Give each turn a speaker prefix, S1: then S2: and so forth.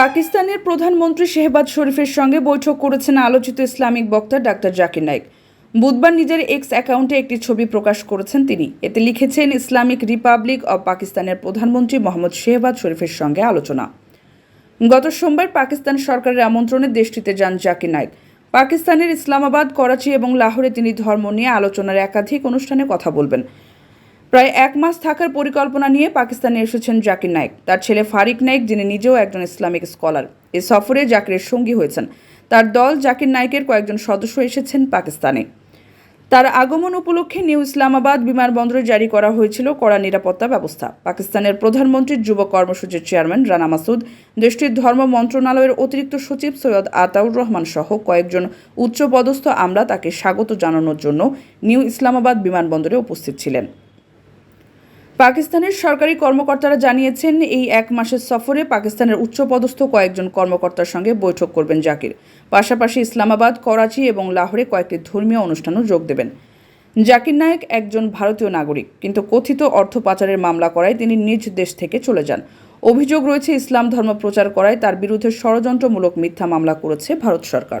S1: পাকিস্তানের প্রধানমন্ত্রী শেহবাজ শরীফের সঙ্গে বৈঠক করেছেন আলোচিত ইসলামিক বক্তা ডাক্তার জাকির নাইক। বুধবার নিজের এক্স অ্যাকাউন্টে একটি ছবি প্রকাশ করেছেন তিনি। এতে লিখেছেন, ইসলামিক রিপাবলিক অব পাকিস্তানের প্রধানমন্ত্রী মোহাম্মদ শেহবাজ শরীফের সঙ্গে আলোচনা। গত সোমবার পাকিস্তান সরকারের আমন্ত্রণে দেশটিতে যান জাকির নাইক। পাকিস্তানের ইসলামাবাদ, করাচি এবং লাহোরে তিনি ধর্ম নিয়ে আলোচনার একাধিক অনুষ্ঠানে কথা বলবেন। প্রায় এক মাস থাকার পরিকল্পনা নিয়ে পাকিস্তানে এসেছেন জাকির নাইক তার ছেলে ফারিক নাইক যিনি নিজেও একজন ইসলামিক স্কলার। এ সফরে জাকিরের সঙ্গী হয়েছেন। তার দল জাকির নাইকের কয়েকজন সদস্য এসেছেন পাকিস্তানে। তার আগমন উপলক্ষে নিউ ইসলামাবাদ বিমানবন্দরে জারি করা হয়েছিল কড়া নিরাপত্তা ব্যবস্থা। পাকিস্তানের প্রধানমন্ত্রীর যুব কর্মসূচির চেয়ারম্যান রানা মাসুদ, দেশটির ধর্ম মন্ত্রণালয়ের অতিরিক্ত সচিব সৈয়দ আতাউর রহমান সহ কয়েকজন উচ্চপদস্থ আমলা তাকে স্বাগত জানানোর জন্য নিউ ইসলামাবাদ বিমানবন্দরে উপস্থিত ছিলেন। পাকিস্তানের সরকারি কর্মকর্তারা জানিয়েছেন, এই এক মাসের সফরে পাকিস্তানের উচ্চপদস্থ কয়েকজন কর্মকর্তার সঙ্গে বৈঠক করবেন জাকির। পাশাপাশি ইসলামাবাদ, করাচি এবং লাহোরে কয়েকটি ধর্মীয় অনুষ্ঠানেও যোগ দেবেন। জাকির নায়েক একজন ভারতীয় নাগরিক, কিন্তু কথিত অর্থ পাচারের মামলা করায় তিনি নিজ দেশ থেকে চলে যান। অভিযোগ রয়েছে, ইসলাম ধর্ম প্রচার করায় তার বিরুদ্ধে ষড়যন্ত্রমূলক মিথ্যা মামলা করেছে ভারত সরকার।